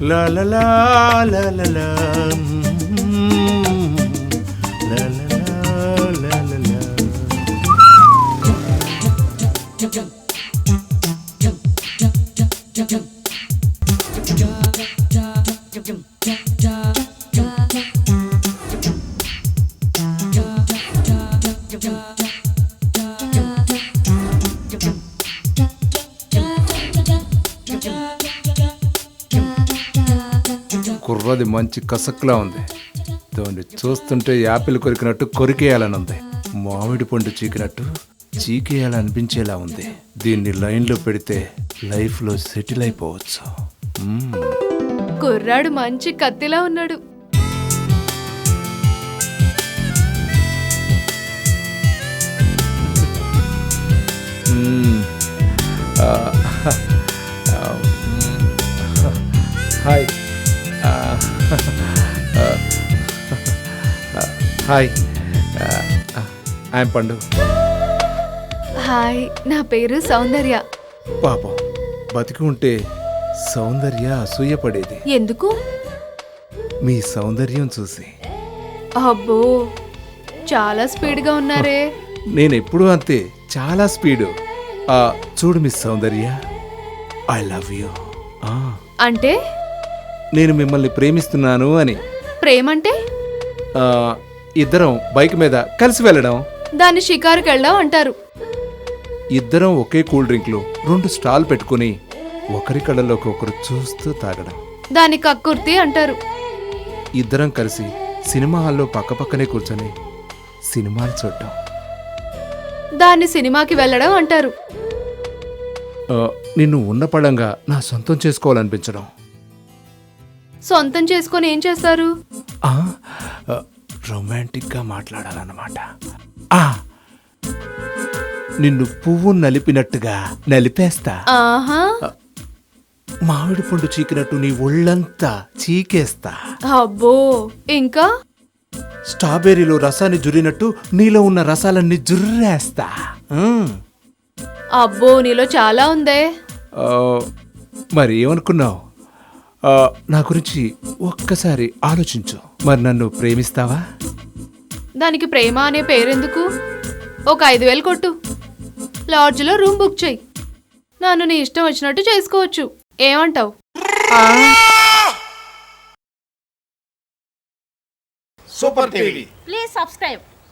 La la la la la la. La la la la la la. Yeah. కుర్రది మంచి కసక్లా ఉంది. దాన్ని చూస్తుంటే Apple కొరికినట్టు కొరికేయాలని ఉంది మామిడి పండు చీకినట్టు చీకేయాలనిపించేలా ఉంది. దీన్ని లైన్లో పెడితే లైఫ్లో సెటిల్ అయిపోవచ్చు. కుర్రాడు మంచి కత్తిలా ఉన్నాడు. ఆ, హాయ్. ఐఎమ్ పండు. హాయ్ నా పేరు సౌందర్య. పాపం బతికి ఉంటే సౌందర్య అసూయపడేది ఎందుకు? మీ సౌందర్యం చూసి. అబ్బో చాలా స్పీడ్గా ఉన్నారే. నేను ఎప్పుడూ అంతే చాలా స్పీడు. చూడు miss Soundarya I love you. అంటే? నేను మిమ్మల్ని ప్రేమిస్తున్నాను అని. ప్రేమంటే? ఆ, ఇద్దరం బైక్ మీద కలిసి వెళ్ళడం. దాన్ని షికారుకి వెళ్ళడం అంటారు. ఇద్దరం ఒకే కూల్ డ్రింక్లు రెండు స్టాల్ పెట్టుకుని ఒకరి కళ్ళలోకి ఒకరు చూస్తూ తాగడం. దాన్ని కక్కుర్తి అంటారు. ఇద్దరం కలిసి సినిమా హాల్లో పక్కపక్కనే కూర్చొని సినిమాలు చూడటం దాన్ని సినిమాకి వెళ్ళడం అంటారు. ఆ, నిన్ను ఉన్న పడంగా నా సొంతం చేసుకోవాలనిపించడం. సొంతం చేసుకొని ఏం చేస్తారు? రొమాంటిక్గా మాట్లాడాలన్నమాట. నిన్ను పువ్వు నలిపినట్టుగా నలిపేస్తా. ఆహా. మామిడి పండు చీకినట్టు నీ ఒళ్ళంతా చీకేస్తా. అబ్బో ఇంకా? స్ట్రాబెర్రీలో రసాన్ని జురినట్టు నీలో ఉన్న రసాలన్నీ జుర్రేస్తా. అబ్బో నీలో చాలా ఉందే. మరి ఏమనుకున్నావు? నా గురించి ఒక్కసారి ఆలోచించు. మరి నన్ను ప్రేమిస్తావా? దానికి ప్రేమ అనే పేరెందుకు? ఒక ఐదు వేలు కొట్టు. లాడ్జ్లో రూమ్ బుక్ చెయ్యి నన్ను నీ ఇష్టం వచ్చినట్టు చేసుకోవచ్చు. ఏమంటావు? Super TV. Please subscribe.